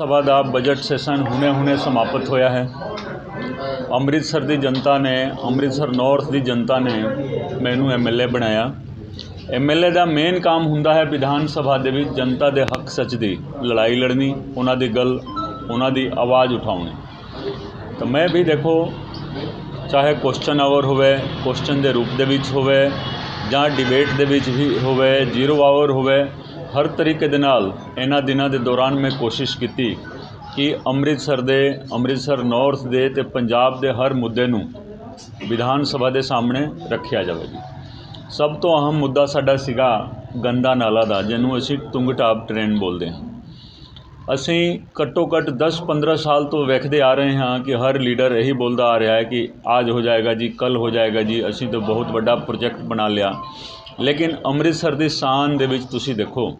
ਸਭਾ ਦਾ budget session ਹੁਣੇ-ਹੁਣੇ ਸਮਾਪਤ ਹੋਇਆ ਹੈ। ਅੰਮ੍ਰਿਤਸਰ ਦੀ ਜਨਤਾ ਨੇ, ਅੰਮ੍ਰਿਤਸਰ ਨਾਰਥ ਦੀ ਜਨਤਾ ਨੇ ਮੈਨੂੰ ਐਮਐਲਏ ਬਣਾਇਆ। ਐਮਐਲਏ ਦਾ ਮੇਨ ਕੰਮ ਹੁੰਦਾ ਹੈ ਵਿਧਾਨ ਸਭਾ ਦੇ ਵਿੱਚ ਜਨਤਾ ਦੇ ਹੱਕ ਸੱਚ ਦੀ ਲੜਾਈ ਲੜਨੀ, ਉਹਨਾਂ ਦੀ ਗੱਲ, ਉਹਨਾਂ ਦੀ ਆਵਾਜ਼ ਉਠਾਉਣੀ। ਤਾਂ ਮੈਂ ਵੀ ਦੇਖੋ, ਚਾਹੇ ਕੁਐਸਚਨ ਆਵਰ ਹੋਵੇ ਕੁਐਸਚਨ ਦੇ ਰੂਪ ਦੇ ਵਿੱਚ ਹੋਵੇ ਜਾਂ ਡਿਬੇਟ ਦੇ ਵਿੱਚ ਹੀ ਹੋਵੇ ਜ਼ੀਰੋ ਆਵਰ ਹੋਵੇ ਹਰ ਤਰੀਕੇ ਦੇ ਨਾਲ ਇਹਨਾਂ ਦਿਨਾਂ ਦੇ ਦੌਰਾਨ ਮੈਂ ਕੋਸ਼ਿਸ਼ ਕੀਤੀ ਕਿ ਅੰਮ੍ਰਿਤਸਰ ਦੇ, ਅੰਮ੍ਰਿਤਸਰ ਨਾਰਥ ਦੇ ਤੇ ਪੰਜਾਬ ਦੇ ਹਰ ਮੁੱਦੇ ਨੂੰ ਵਿਧਾਨ ਸਭਾ ਦੇ ਸਾਹਮਣੇ ਰੱਖਿਆ ਜਾਵੇ ਜੀ। ਸਭ ਤੋਂ ਅਹਿਮ ਮੁੱਦਾ ਸਾਡਾ ਸੀਗਾ ਗੰਦਾ ਨਾਲਾ ਦਾ, ਜਿਹਨੂੰ ਅਸੀਂ ਤੁੰਗਟਾਬ ਟ੍ਰੇਨ ਬੋਲਦੇ ਹਾਂ। ਅਸੀਂ ਘੱਟੋ ਘੱਟ 10-15 ਸਾਲ ਤੋਂ ਵੇਖਦੇ ਆ ਰਹੇ ਹਾਂ ਕਿ ਹਰ ਲੀਡਰ ਇਹੀ ਬੋਲਦਾ ਆ ਰਿਹਾ ਹੈ ਕਿ ਆਜ ਹੋ ਜਾਏਗਾ ਜੀ ਕੱਲ ਹੋ ਜਾਏਗਾ ਜੀ, ਅਸੀਂ ਤਾਂ ਬਹੁਤ ਵੱਡਾ ਪ੍ਰੋਜੈਕਟ ਬਣਾ ਲਿਆ। ਲੇਕਿਨ ਅੰਮ੍ਰਿਤਸਰ ਦੀ ਸ਼ਾਨ ਦੇ ਵਿੱਚ ਤੁਸੀਂ ਦੇਖੋ,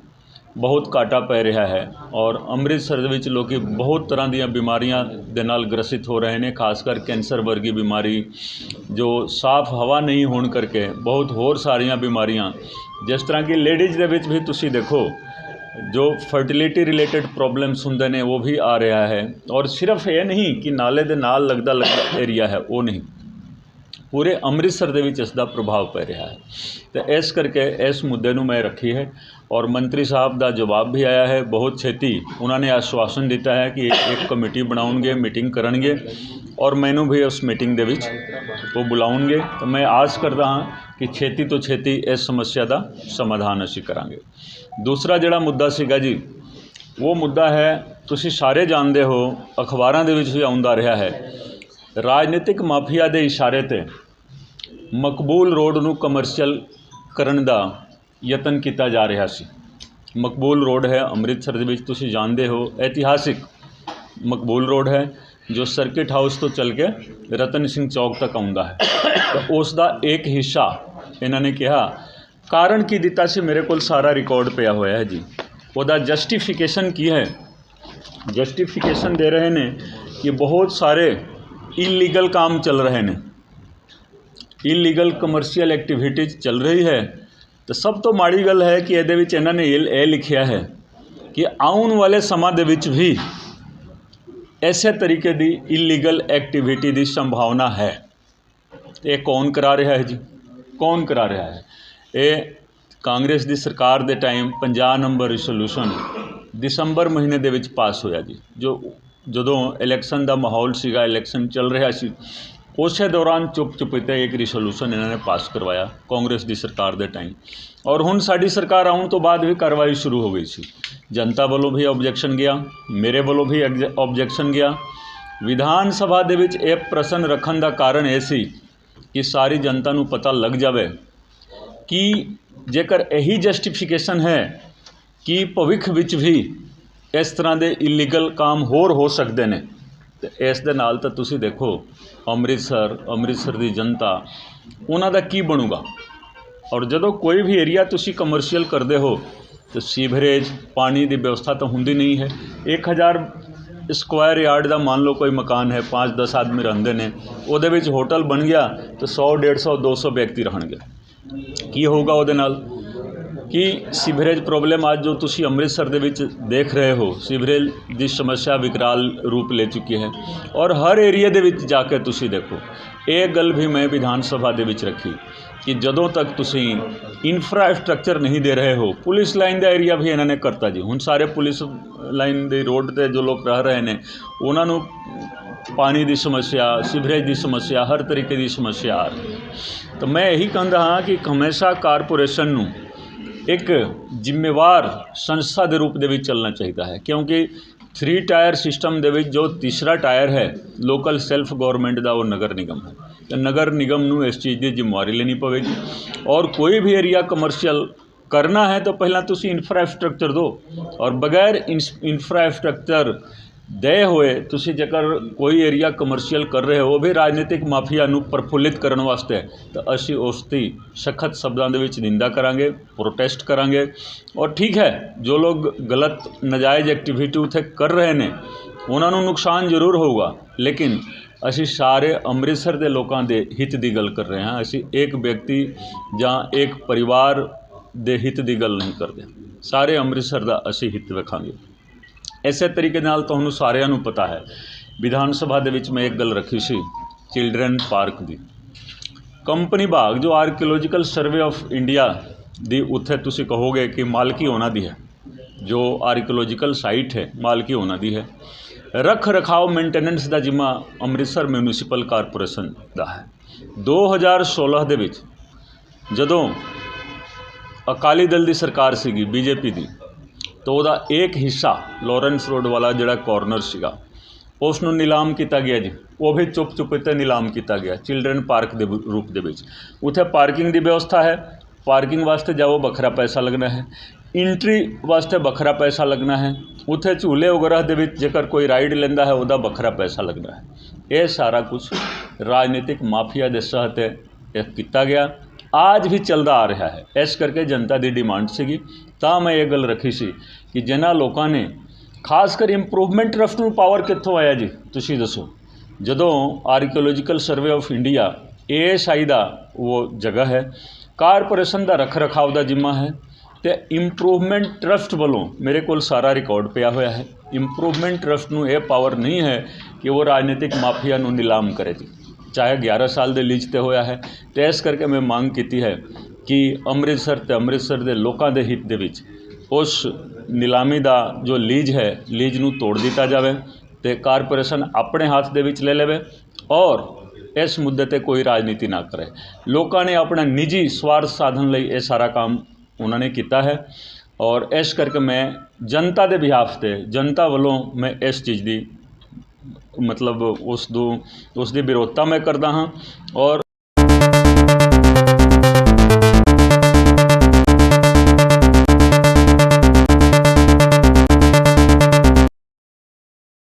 ਬਹੁਤ ਘਾਟਾ ਪੈ ਰਿਹਾ ਹੈ ਔਰ ਅੰਮ੍ਰਿਤਸਰ ਦੇ ਵਿੱਚ ਲੋਕ ਬਹੁਤ ਤਰ੍ਹਾਂ ਦੀਆਂ ਬਿਮਾਰੀਆਂ ਦੇ ਨਾਲ ਗ੍ਰਸਿਤ ਹੋ ਰਹੇ ਨੇ, ਖਾਸ ਕਰ ਕੈਂਸਰ ਵਰਗੀ ਬਿਮਾਰੀ, ਜੋ ਸਾਫ਼ ਹਵਾ ਨਹੀਂ ਹੋਣ ਕਰਕੇ ਬਹੁਤ ਹੋਰ ਸਾਰੀਆਂ ਬਿਮਾਰੀਆਂ। ਜਿਸ ਤਰ੍ਹਾਂ ਕਿ ਲੇਡੀਜ਼ ਦੇ ਵਿੱਚ ਵੀ ਤੁਸੀਂ ਦੇਖੋ, ਜੋ ਫਰਟੀਲਿਟੀ ਰਿਲੇਟਡ ਪ੍ਰੋਬਲਮਸ ਹੁੰਦੇ ਨੇ, ਉਹ ਵੀ ਆ ਰਿਹਾ ਹੈ। ਔਰ ਸਿਰਫ ਇਹ ਨਹੀਂ ਕਿ ਨਾਲੇ ਦੇ ਨਾਲ ਲੱਗਦਾ ਲੱਗਦਾ ਏਰੀਆ ਹੈ, ਉਹ ਨਹੀਂ। ਪੂਰੇ ਅੰਮ੍ਰਿਤਸਰ ਦੇ ਵਿੱਚ ਇਸ ਦਾ ਪ੍ਰਭਾਵ ਪੈ ਰਿਹਾ ਹੈ। ਤੇ ਇਸ ਕਰਕੇ ਇਸ ਮੁੱਦੇ ਨੂੰ ਮੈਂ ਰੱਖੀ ਹੈ ਔਰ ਮੰਤਰੀ ਸਾਹਿਬ ਦਾ ਜਵਾਬ ਵੀ ਆਇਆ ਹੈ। ਬਹੁਤ ਛੇਤੀ ਉਹਨਾਂ ਨੇ ਆਸ਼ਵਾਸਨ ਦਿੱਤਾ ਹੈ ਕਿ ਇੱਕ ਕਮੇਟੀ ਬਣਾਉਣਗੇ, ਮੀਟਿੰਗ ਕਰਨਗੇ ਔਰ ਮੈਨੂੰ ਵੀ ਉਸ ਮੀਟਿੰਗ ਦੇ ਵਿੱਚ ਉਹ ਬੁਲਾਉਣਗੇ। ਤਾਂ ਮੈਂ ਆਸ ਕਰਦਾ ਹਾਂ ਕਿ ਛੇਤੀ ਤੋਂ ਛੇਤੀ ਇਸ ਸਮੱਸਿਆ ਦਾ ਸਮਾਧਾਨ ਅਸੀਂ ਕਰਾਂਗੇ। ਦੂਸਰਾ ਜਿਹੜਾ ਮੁੱਦਾ ਸੀਗਾ ਜੀ, ਉਹ ਮੁੱਦਾ ਹੈ, ਤੁਸੀਂ ਸਾਰੇ ਜਾਣਦੇ ਹੋ, ਅਖਬਾਰਾਂ ਦੇ ਵਿੱਚ ਵੀ ਆਉਂਦਾ ਰਿਹਾ ਹੈ ਰਾਜਨੀਤਿਕ ਮਾਫੀਆ ਦੇ ਇਸ਼ਾਰੇ ਤੇ ਮਕਬੂਲ ਰੋਡ ਨੂੰ ਕਮਰਸ਼ੀਅਲ ਕਰਨ ਦਾ ਯਤਨ ਕੀਤਾ ਜਾ ਰਿਹਾ ਸੀ। ਮਕਬੂਲ ਰੋਡ ਹੈ, ਅੰਮ੍ਰਿਤਸਰ ਦੇ ਵਿੱਚ ਤੁਸੀਂ ਜਾਣਦੇ ਹੋ, ਇਤਿਹਾਸਿਕ ਮਕਬੂਲ ਰੋਡ ਹੈ, ਜੋ ਸਰਕਿਟ ਹਾਊਸ ਤੋਂ ਚੱਲ ਕੇ ਰਤਨ ਸਿੰਘ ਚੌਕ ਤੱਕ ਆਉਂਦਾ ਹੈ। ਤਾਂ ਉਸ ਦਾ ਇੱਕ ਹਿੱਸਾ ਇਹਨਾਂ ਨੇ ਕਿਹਾ, ਕਾਰਨ ਕੀ ਦਿੱਤਾ ਸੀ? ਮੇਰੇ ਕੋਲ ਸਾਰਾ ਰਿਕਾਰਡ ਪਿਆ ਹੋਇਆ ਹੈ ਜੀ। ਉਹਦਾ ਜਸਟੀਫਿਕੇਸ਼ਨ ਕੀ ਹੈ? ਜਸਟੀਫਿਕੇਸ਼ਨ ਦੇ ਰਹੇ ਨੇ ਕਿ ਬਹੁਤ ਸਾਰੇ ਇਲੀਗਲ ਕੰਮ ਚੱਲ ਰਹੇ ਨੇ ਇਲੀਗਲ ਕਮਰਸ਼ੀਅਲ ਐਕਟੀਵਿਟੀਜ਼ ਚੱਲ ਰਹੀ ਹੈ ਤਾਂ ਸਭ ਤੋਂ ਮਾੜੀ ਗੱਲ ਹੈ ਕਿ ਇਹਦੇ ਵਿੱਚ ਇਹਨਾਂ ਨੇ ਇਹ ਲਿਖਿਆ ਹੈ ਕਿ ਆਉਣ ਵਾਲੇ ਸਮਾਂ ਦੇ ਵਿੱਚ ਵੀ ਐਸੇ ਤਰੀਕੇ ਦੀ ਇਲੀਗਲ ਐਕਟੀਵਿਟੀ ਦੀ ਸੰਭਾਵਨਾ ਹੈ ਇਹ ਕੌਣ ਕਰਾ ਰਿਹਾ ਹੈ ਜੀ ਕੌਣ ਕਰਾ ਰਿਹਾ ਹੈ ਇਹ ਕਾਂਗਰਸ ਦੀ ਸਰਕਾਰ ਦੇ ਟਾਈਮ 50 ਨੰਬਰ ਰਿਸੋਲੂਸ਼ਨ ਦਸੰਬਰ ਮਹੀਨੇ ਦੇ ਵਿੱਚ ਪਾਸ ਹੋਇਆ ਜੀ ਜੋ ਜਦੋਂ ਇਲੈਕਸ਼ਨ ਦਾ ਮਾਹੌਲ ਸੀਗਾ ਇਲੈਕਸ਼ਨ ਚੱਲ ਰਿਹਾ ਸੀ, ਉਸੇ ਦੌਰਾਨ ਚੁੱਪ ਚੁਪੀਤੇ ਇੱਕ ਰਿਸੋਲੂਸ਼ਨ ਇਹਨਾਂ ਨੇ ਪਾਸ ਕਰਵਾਇਆ ਕਾਂਗਰਸ ਦੀ ਸਰਕਾਰ ਦੇ ਟਾਈਮ ਔਰ ਹੁਣ ਸਾਡੀ ਸਰਕਾਰ ਆਉਣ ਤੋਂ ਬਾਅਦ ਵੀ ਕਾਰਵਾਈ ਸ਼ੁਰੂ ਹੋ ਗਈ ਸੀ। ਜਨਤਾ ਵੱਲੋਂ ਵੀ ਆਬਜੈਕਸ਼ਨ ਗਿਆ, ਮੇਰੇ ਵੱਲੋਂ ਵੀ ਆਬਜੈਕਸ਼ਨ ਗਿਆ। ਵਿਧਾਨ ਸਭਾ ਦੇ ਵਿੱਚ ਇਹ ਪ੍ਰਸ਼ਨ ਰੱਖਣ ਦਾ ਕਾਰਨ ਇਹ ਸੀ ਕਿ ਸਾਰੀ ਜਨਤਾ ਨੂੰ ਪਤਾ ਲੱਗ ਜਾਵੇ ਕਿ ਜੇਕਰ ਇਹੀ ਜਸਟੀਫਿਕੇਸ਼ਨ ਹੈ ਕਿ ਭਵਿੱਖ ਵਿੱਚ ਵੀ ਇਸ ਤਰ੍ਹਾਂ ਦੇ ਇਲੀਗਲ ਕੰਮ ਹੋਰ ਹੋ ਸਕਦੇ ਨੇ। ਅਤੇ ਇਸ ਦੇ ਨਾਲ ਤਾਂ ਤੁਸੀਂ ਦੇਖੋ, ਅੰਮ੍ਰਿਤਸਰ ਅੰਮ੍ਰਿਤਸਰ ਦੀ ਜਨਤਾ, ਉਹਨਾਂ ਦਾ ਕੀ ਬਣੂਗਾ? ਔਰ ਜਦੋਂ ਕੋਈ ਵੀ ਏਰੀਆ ਤੁਸੀਂ ਕਮਰਸ਼ੀਅਲ ਕਰਦੇ ਹੋ, ਤਾਂ ਸੀਵਰੇਜ ਪਾਣੀ ਦੀ ਵਿਵਸਥਾ ਤਾਂ ਹੁੰਦੀ ਨਹੀਂ ਹੈ। 1000 ਸਕੁਆਇਰ ਯਾਰਡ ਦਾ ਮੰਨ ਲਓ ਕੋਈ ਮਕਾਨ ਹੈ 5-10 ਆਦਮੀ ਰਹਿੰਦੇ ਨੇ, ਉਹਦੇ ਵਿੱਚ ਹੋਟਲ ਬਣ ਗਿਆ, ਤਾਂ 100 150 200 ਵਿਅਕਤੀ ਰਹਿਣਗੇ। ਕੀ ਹੋਊਗਾ ਉਹਦੇ ਨਾਲ? ਕਿ ਸੀਵਰੇਜ ਪ੍ਰੋਬਲਮ ਅੱਜ ਜੋ ਤੁਸੀਂ ਅੰਮ੍ਰਿਤਸਰ ਦੇ ਵਿੱਚ ਦੇਖ ਰਹੇ ਹੋ? ਸੀਵਰੇਜ ਦੀ ਸਮੱਸਿਆ ਵਿਕਰਾਲ ਰੂਪ ਲੈ ਚੁੱਕੀ ਹੈ ਔਰ ਹਰ ਏਰੀਆ ਦੇ ਵਿੱਚ ਜਾ ਕੇ ਤੁਸੀਂ ਦੇਖੋ। ਇਹ ਗੱਲ ਵੀ ਮੈਂ ਵਿਧਾਨ ਸਭਾ ਦੇ ਵਿੱਚ ਰੱਖੀ ਕਿ ਜਦੋਂ ਤੱਕ ਤੁਸੀਂ ਇਨਫਰਾਸਟ੍ਰਕਚਰ ਨਹੀਂ ਦੇ ਰਹੇ ਹੋ, ਪੁਲਿਸ ਲਾਈਨ ਦਾ ਏਰੀਆ ਵੀ ਇਹਨਾਂ ਨੇ ਕਰਤਾ ਜੀ। ਹੁਣ ਸਾਰੇ ਪੁਲਿਸ ਲਾਈਨ ਦੇ ਰੋਡ ਤੇ ਜੋ ਲੋਕ ਰਹਿ ਰਹੇ ਨੇ, ਉਹਨਾਂ ਨੂੰ ਪਾਣੀ ਦੀ ਸਮੱਸਿਆ, ਸੀਵਰੇਜ ਦੀ ਸਮੱਸਿਆ, ਹਰ ਤਰੀਕੇ ਦੀ ਸਮੱਸਿਆ ਆ ਰਹੀ ਹੈ। ਤਾਂ ਮੈਂ ਇਹੀ ਕਹਿੰਦਾ ਹਾਂ ਕਿ ਹਮੇਸ਼ਾ ਕਾਰਪੋਰੇਸ਼ਨ ਨੂੰ ਇੱਕ ਜ਼ਿੰਮੇਵਾਰ ਸੰਸਥਾ ਦੇ ਰੂਪ ਦੇ ਵਿੱਚ ਚੱਲਣਾ ਚਾਹੀਦਾ ਹੈ, ਕਿਉਂਕਿ ਥਰੀ ਟਾਇਰ ਸਿਸਟਮ ਦੇ ਵਿੱਚ ਜੋ ਤੀਸਰਾ ਟਾਇਰ ਹੈ ਲੋਕਲ ਸੈਲਫ ਗਵਰਨਮੈਂਟ ਦਾ ਉਹ ਨਗਰ ਨਿਗਮ ਹੈ। ਤੇ ਨਗਰ ਨਿਗਮ ਨੂੰ ਇਸ ਚੀਜ਼ ਦੀ ਜ਼ਿੰਮੇਵਾਰੀ ਲੈਣੀ ਪਵੇਗੀ। ਔਰ ਕੋਈ ਵੀ ਏਰੀਆ ਕਮਰਸ਼ੀਅਲ ਕਰਨਾ ਹੈ ਤਾਂ ਪਹਿਲਾਂ ਤੁਸੀਂ ਇਨਫਰਾਸਟ੍ਰਕਚਰ ਦਿਓ ਔਰ ਬਗੈਰ ਇਨਫਰਾਸਟ੍ਰਕਚਰ ਦੇ ਹੋਏ, ਤੁਸੀਂ ਜੇਕਰ ਕੋਈ ਏਰੀਆ ਕਮਰਸ਼ੀਅਲ ਕਰ ਰਹੇ ਹੋ, ਉਹ ਵੀ ਰਾਜਨੀਤਿਕ ਮਾਫੀਆ ਨੂੰ ਪ੍ਰਫੁੱਲਿਤ ਕਰਨ ਵਾਸਤੇ ਤਾਂ ਅਸੀਂ ਉਸ ਦੀ ਸਖਤ ਸ਼ਬਦਾਂ ਦੇ ਵਿੱਚ ਨਿੰਦਾ ਕਰਾਂਗੇ ਪ੍ਰੋਟੈਸਟ ਕਰਾਂਗੇ। ਔਰ ਠੀਕ ਹੈ, ਜੋ ਲੋਕ ਗਲਤ ਨਜਾਇਜ਼ ਐਕਟੀਵਿਟੀ ਉੱਥੇ ਕਰ ਰਹੇ ਨੇ, ਉਹਨਾਂ ਨੂੰ ਨੁਕਸਾਨ ਜ਼ਰੂਰ ਹੋਊਗਾ। ਲੇਕਿਨ ਅਸੀਂ ਸਾਰੇ ਅੰਮ੍ਰਿਤਸਰ ਦੇ ਲੋਕਾਂ ਦੇ ਹਿੱਤ ਦੀ ਗੱਲ ਕਰ ਰਹੇ ਹਾਂ। ਅਸੀਂ ਇੱਕ ਵਿਅਕਤੀ ਜਾਂ ਇੱਕ ਪਰਿਵਾਰ ਦੇ ਹਿੱਤ ਦੀ ਗੱਲ ਨਹੀਂ ਕਰਦੇ। ਸਾਰੇ ਅੰਮ੍ਰਿਤਸਰ ਦਾ ਅਸੀਂ ਹਿੱਤ ਰੱਖਾਂਗੇ ਇਸੇ ਤਰੀਕੇ ਨਾਲ ਤੁਹਾਨੂੰ ਸਾਰਿਆਂ ਨੂੰ ਪਤਾ ਹੈ। ਵਿਧਾਨ ਸਭਾ ਦੇ ਵਿੱਚ ਮੈਂ ਇੱਕ ਗੱਲ ਰੱਖੀ ਸੀ, ਚਿਲਡਰਨ ਪਾਰਕ ਦੀ। ਕੰਪਨੀ ਬਾਗ, ਜੋ ਆਰਕੀਓਲੋਜੀਕਲ ਸਰਵੇ ਆਫ ਇੰਡੀਆ ਦੀ ਉੱਥੇ ਤੁਸੀਂ ਕਹੋਗੇ ਕਿ ਮਾਲਕੀ ਉਹਨਾਂ ਦੀ ਹੈ। ਜੋ ਆਰਕੀਓਲੋਜੀਕਲ ਸਾਈਟ ਹੈ, ਮਾਲਕੀ ਉਹਨਾਂ ਦੀ ਹੈ। ਰੱਖ ਰਖਾਓ ਮੇਨਟੇਨੈਂਸ ਦਾ ਜਿੰਮਾ ਅੰਮ੍ਰਿਤਸਰ ਮਿਊਨਿਸਪਲ ਕਾਰਪੋਰੇਸ਼ਨ ਦਾ ਹੈ। 2016 ਦੇ ਵਿੱਚ ਜਦੋਂ ਅਕਾਲੀ ਦਲ ਦੀ ਸਰਕਾਰ ਸੀਗੀ, ਬੀਜੇਪੀ ਦੀ ਤਾਂ ਉਹਦਾ ਇੱਕ ਹਿੱਸਾ ਲਾਰੈਂਸ ਰੋਡ ਵਾਲਾ ਜਿਹੜਾ ਕਾਰਨਰ ਸੀਗਾ ਉਸ ਨੂੰ ਨਿਲਾਮ ਕੀਤਾ ਗਿਆ ਜੀ। ਉਹ ਵੀ ਚੁੱਪ ਚੁਪੀਤੇ ਨਿਲਾਮ ਕੀਤਾ ਗਿਆ ਚਿਲਡਰਨ ਪਾਰਕ ਦੇ ਵ- ਰੂਪ ਦੇ ਵਿੱਚ। ਉੱਥੇ ਪਾਰਕਿੰਗ ਦੀ ਵਿਵਸਥਾ ਹੈ। ਪਾਰਕਿੰਗ ਵਾਸਤੇ ਜਾਓ, ਵੱਖਰਾ ਪੈਸਾ ਲੱਗਣਾ ਹੈ। ਇੰਟਰੀ ਵਾਸਤੇ ਵੱਖਰਾ ਪੈਸਾ ਲੱਗਣਾ ਹੈ। ਉੱਥੇ ਝੂਲੇ ਵਗੈਰਾ ਦੇ ਵਿੱਚ ਜੇਕਰ ਕੋਈ ਰਾਈਡ ਲੈਂਦਾ ਹੈ, ਉਹਦਾ ਵੱਖਰਾ ਪੈਸਾ ਲੱਗਣਾ ਹੈ। ਇਹ ਸਾਰਾ ਕੁਝ ਰਾਜਨੀਤਿਕ ਮਾਫੀਆ ਦੇ ਸਹਤ ਇਹ ਕੀਤਾ ਗਿਆ। ਆਜ ਵੀ ਚੱਲਦਾ ਆ ਰਿਹਾ ਹੈ ਇਸ ਕਰਕੇ ਜਨਤਾ ਦੀ ਡਿਮਾਂਡ ਸੀਗੀ ਤਾਂ ਮੈਂ ਇਹ ਗੱਲ ਰੱਖੀ ਸੀ ਕਿ ਜਿਨ੍ਹਾਂ ਲੋਕਾਂ ਨੇ ਖਾਸ ਕਰ ਇੰਪਰੂਵਮੈਂਟ ਟਰਸਟ ਨੂੰ ਪਾਵਰ ਕਿੱਥੋਂ ਆਇਆ ਜੀ ਤੁਸੀਂ ਦੱਸੋ ਜਦੋਂ archaeological survey of India ASI ਦਾ ਉਹ ਜਗ੍ਹਾ ਹੈ ਕਾਰਪੋਰੇਸ਼ਨ ਦਾ ਰੱਖ ਰਖਾਵ ਦਾ ਜ਼ਿੰਮਾ ਹੈ ਤੇ ਇੰਪਰੂਵਮੈਂਟ ਟਰਸਟ ਵੱਲੋਂ ਮੇਰੇ ਕੋਲ ਸਾਰਾ ਰਿਕਾਰਡ ਪਿਆ ਹੋਇਆ ਹੈ ਇੰਪਰੂਵਮੈਂਟ ਟਰਸਟ ਨੂੰ ਇਹ ਪਾਵਰ ਨਹੀਂ ਹੈ ਕਿ ਉਹ ਰਾਜਨੀਤਿਕ ਮਾਫੀਆ ਨੂੰ ਨਿਲਾਮ ਕਰੇ ਜੀ ਚਾਹੇ 11 ਸਾਲ ਦੇ ਲੀਜ਼ ਤੇ ਹੋਇਆ ਹੈ, ਤੇ ਇਸ ਕਰਕੇ ਮੈਂ ਮੰਗ ਕੀਤੀ ਹੈ ਕਿ ਅੰਮ੍ਰਿਤਸਰ ਤੇ ਅੰਮ੍ਰਿਤਸਰ ਦੇ ਲੋਕਾਂ ਦੇ ਹਿੱਤ ਦੇ ਵਿੱਚ ਉਸ ਨਿਲਾਮੀ ਦਾ ਜੋ ਲੀਜ਼ ਹੈ, ਲੀਜ਼ ਨੂੰ ਤੋੜ ਦਿੱਤਾ ਜਾਵੇ ਤੇ ਕਾਰਪੋਰੇਸ਼ਨ ਆਪਣੇ ਹੱਥ ਦੇ ਵਿੱਚ ਲੈ ਲਵੇ ਔਰ ਇਸ ਮੁੱਦੇ ਤੇ ਕੋਈ ਰਾਜਨੀਤੀ ਨਾ ਕਰੇ। ਲੋਕਾਂ ਨੇ ਆਪਣਾ ਨਿੱਜੀ ਸਵਾਰਥ ਸਾਧਨ ਲਈ ਇਹ ਸਾਰਾ ਕੰਮ ਉਹਨਾਂ ਨੇ ਕੀਤਾ ਹੈ ਔਰ ਇਸ ਕਰਕੇ ਮੈਂ ਜਨਤਾ ਦੇ ਬਿਹਾਫ ਤੇ ਜਨਤਾ ਵੱਲੋਂ ਮੈਂ ਇਸ ਚੀਜ਼ ਦੀ ਮਤਲਬ ਉਸ ਨੂੰ ਉਸ ਦੀ ਵਿਰੋਧਤਾ ਮੈਂ ਕਰਦਾ ਹਾਂ ਔਰ